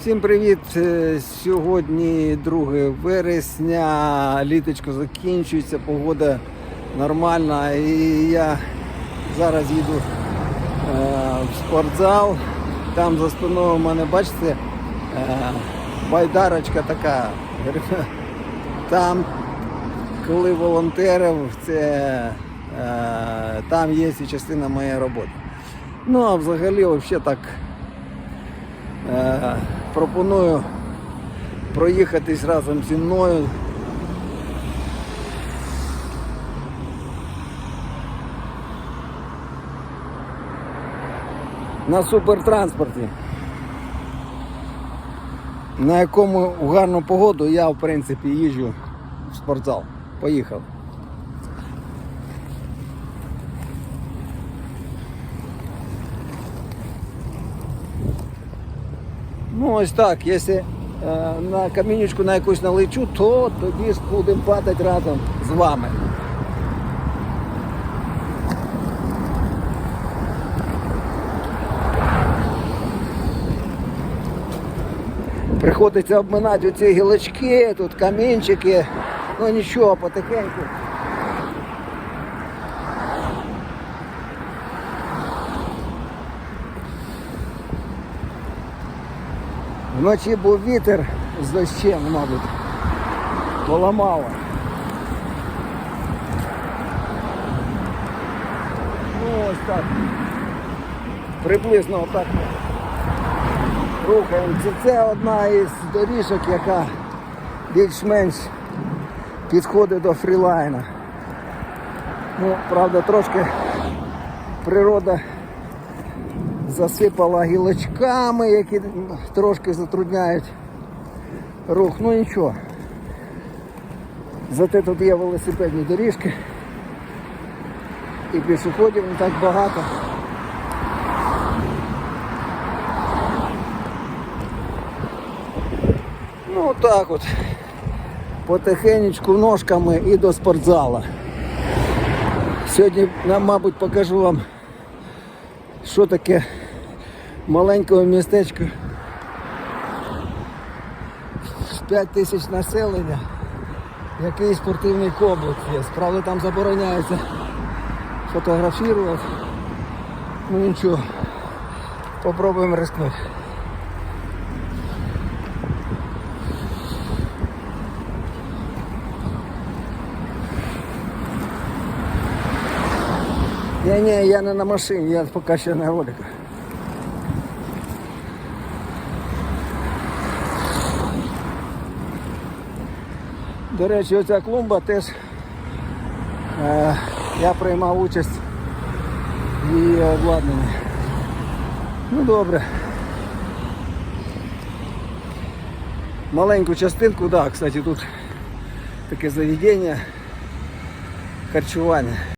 Всім привіт! Е, Сьогодні 2 вересня, літочко закінчується, погода нормальна і я зараз їду е, в спортзал. Там за спиною у мене, бачите, е, байдарочка така. Там, коли волонтерів, це там є і частина моєї роботи. Ну а взагалі взагалі так. Пропоную проїхатись разом зі мною. На супертранспорті, на якому в гарну погоду я в принципі їжджу в спортзал. Поїхав. Ну ось так, якщо е, на камінечку на якусь налечу, то тоді будемо падати разом з вами. Приходиться обминати оці гілочки, тут камінчики, ну нічого, потихеньку. Вночі був вітер з дощем, мабуть. Поламало. Ну ось так. Приблизно отак рухаємося. Це одна із доріжок, яка більш-менш підходить до фрілайна. Ну, правда, трошки природа засипала гілочками, які трошки затрудняють рух. Ну нічого. Зате тут є велосипедні доріжки. І пішоходів не так багато. Ну так от. Потихенечку ножками і до спортзала. Сьогодні, мабуть, покажу вам що таке маленького містечко з 5 тисяч населення, який спортивний комплекс є. Правда, там забороняється фотографувати. Ну нічого, попробуємо рискнути. Ні, ні, я не на машині, я поки що на роликах. До речі, оця клумба теж е, я приймав участь в її обладнанні. Ну добре. Маленьку частинку, да, кстати, тут таке заведення харчування.